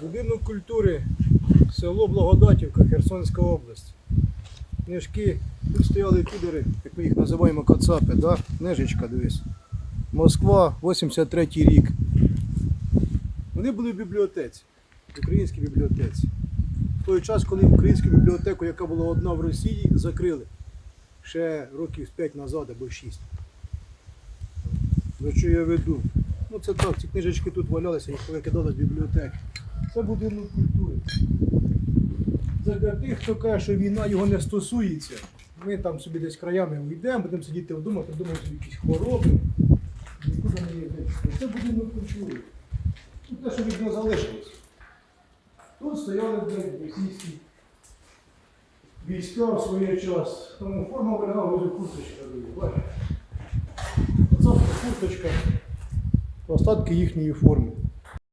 Будинок культури, село Благодатівка, Херсонська область. Книжки, тут стояли підери, як ми їх називаємо кацапи, да? книжечка, дивись. Москва, 83 рік. Вони були в бібліотеці, в українській бібліотеці. В той час, коли українську бібліотеку, яка була одна в Росії, закрили ще років 5 назад або 6. До чого я веду? Ну це так, ці книжечки тут валялися, їх викидали з бібліотеки. Це будинок культури. Це для тих, хто каже, що війна його не стосується. Ми там собі десь краями уйдемо, будемо сидіти вдома, придумаємо собі якісь хвороби. Нікуди не їздимо. Це будинок культури. Тут те, що від нього залишилось. Тут стояли російські війська в своє час. Тому форма виглядала ось курточка. Бачите? Оце курточка. Остатки їхньої форми.